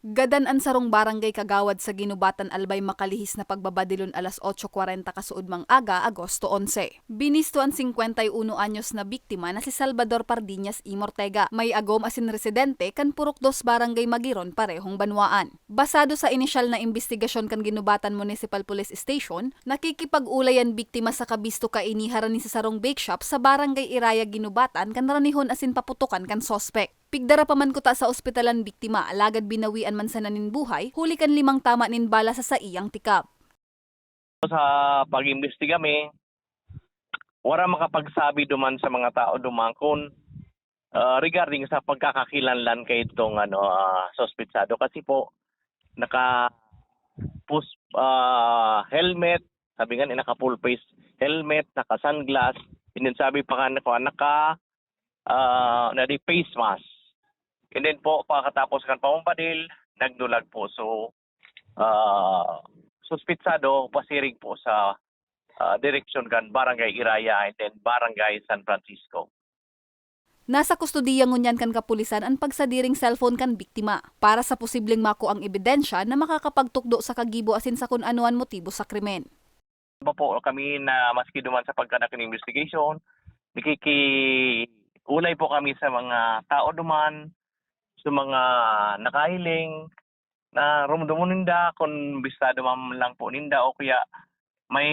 Gadan ang sarong barangay kagawad sa Ginubatan Albay makalihis na pagbabadilon alas 8.40 kasuod mang aga, Agosto 11. Binisto ang 51 anyos na biktima na si Salvador Pardiñas y Mortega. May agom asin residente kan purok dos barangay Magiron parehong banwaan. Basado sa inisyal na investigasyon kan Ginubatan Municipal Police Station, nakikipag-ulayan biktima sa kabisto ka iniharan ni sa sarong bake shop sa barangay Iraya Ginubatan kan ranihon asin paputukan kan sospek. Pigdara pa man kuta sa ospitalan biktima, alagad binawian man sa nanin buhay, huli kan limang tama nin bala sa saiyang tikap. sa pag-imbestiga mi, wala makapagsabi duman sa mga tao duman kung uh, regarding sa pagkakakilanlan kay itong ano uh, suspetsado kasi po naka pus uh, helmet, sabi nga naka full face helmet, naka sunglass, and then sabi pa nga naka, uh, na face mask. And then po pagkatapos kan pamampadil, nagdulag po. So uh, suspitsado pasiring po sa uh, direksyon kan Barangay Iraya and then Barangay San Francisco. Nasa kustodiya ngunyan kan kapulisan ang pagsadiring cellphone kan biktima para sa posibleng mako ang ebidensya na makakapagtukdo sa kagibo asin sa kung anuan motibo sa krimen. Iba po kami na maski duman sa pagkanak ng investigation, nakiki-ulay po kami sa mga tao duman, sa mga nakahiling, na rumdumon ninda kung bistado man lang po ninda o kaya may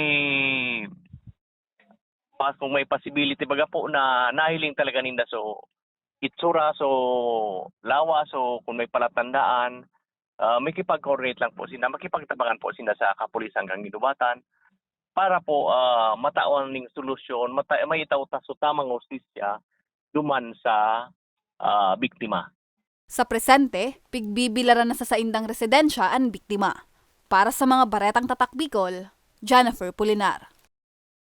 pas kung may possibility baga po na nahiling talaga ninda. So itsura so lawa so kung may palatandaan uh, may kipag-coordinate lang po sila makipagtabangan po sila sa kapulisan kang ginubatan para po ah, matawan ning solusyon mata may itawta so tamang hustisya duman sa ah, biktima Sa presente, pigbibilaran na sa saindang residensya ang biktima. Para sa mga baretang tatak Bicol, Jennifer Pulinar.